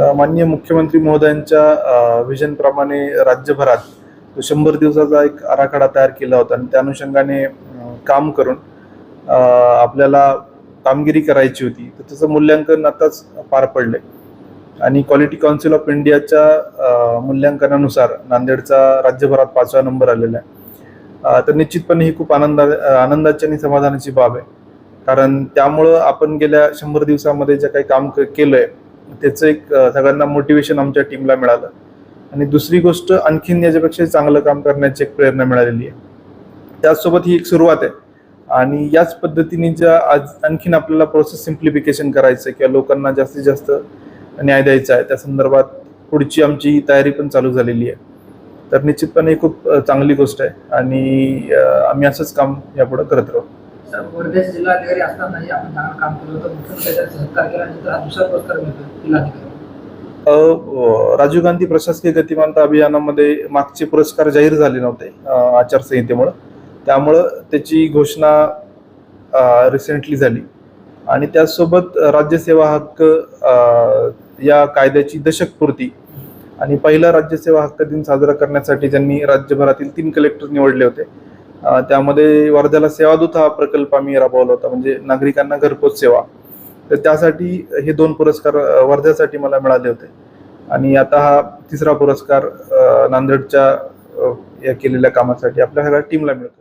माननीय मुख्यमंत्री महोदयांच्या विजनप्रमाणे राज्यभरात तो शंभर दिवसाचा एक आराखडा तयार केला होता आणि त्या अनुषंगाने काम करून आपल्याला कामगिरी करायची होती. तर त्याचं मूल्यांकन आताच पार पडले आणि क्वालिटी काउन्सिल ऑफ इंडियाच्या मूल्यांकनानुसार नांदेडचा राज्यभरात पाचवा नंबर आलेला आहे. तर निश्चितपणे ही खूप आनंदा आनंदाची आणि समाधानाची बाब आहे. कारण त्यामुळं आपण गेल्या शंभर दिवसामध्ये जे काही काम क- आहे त्याचं एक सगळ्यांना मोटिवेशन आमच्या टीमला मिळालं. आणि दुसरी गोष्ट आणखीन याच्यापेक्षा चांगलं काम करण्याची एक प्रेरणा मिळालेली आहे. त्याचसोबत ही एक सुरुवात आहे. आणि याच पद्धतीने ज्या आज आणखीन आपल्याला प्रोसेस सिम्प्लिफिकेशन करायचं आहे किंवा लोकांना जास्तीत जास्त न्याय द्यायचा आहे त्या संदर्भात पुढची आमची तयारी पण चालू झालेली आहे. तर निश्चितपणे खूप चांगली गोष्ट आहे. आणि आम्ही असंच काम यापुढे करत राहू. सर जिल्हाधिकारी असतानाही आपण चांगलं काम केलं होतं. मुख्यमंत्र्यांचा सहकार केल्यानंतर हा दुसरा पुरस्कार मिळतो जिल्हाधिकारी. राजीव गांधी प्रशासकीय गतिमानता अभियानामध्ये मागचे पुरस्कार जाहीर झाले नव्हते आचारसंहितेमुळं. त्यामुळं त्याची घोषणा रिसेंटली झाली. आणि त्याचसोबत राज्यसेवा हक्क या कायद्याची दशकपूर्ती आणि पहिला राज्यसेवा हक्क दिन साजरा करण्यासाठी त्यांनी राज्यभरातील तीन कलेक्टर निवडले होते त्यामध्ये वर्ध्याला सेवादूत हा प्रकल्प आम्ही राबवला होता म्हणजे नागरिकांना घरपोच सेवा. तर त्यासाठी हे दोन पुरस्कार वर्ध्यासाठी मला मिळाले होते. आणि आता हा तिसरा पुरस्कार नांदेडच्या या केलेल्या कामासाठी आपल्या सगळ्या टीमला मिळतो.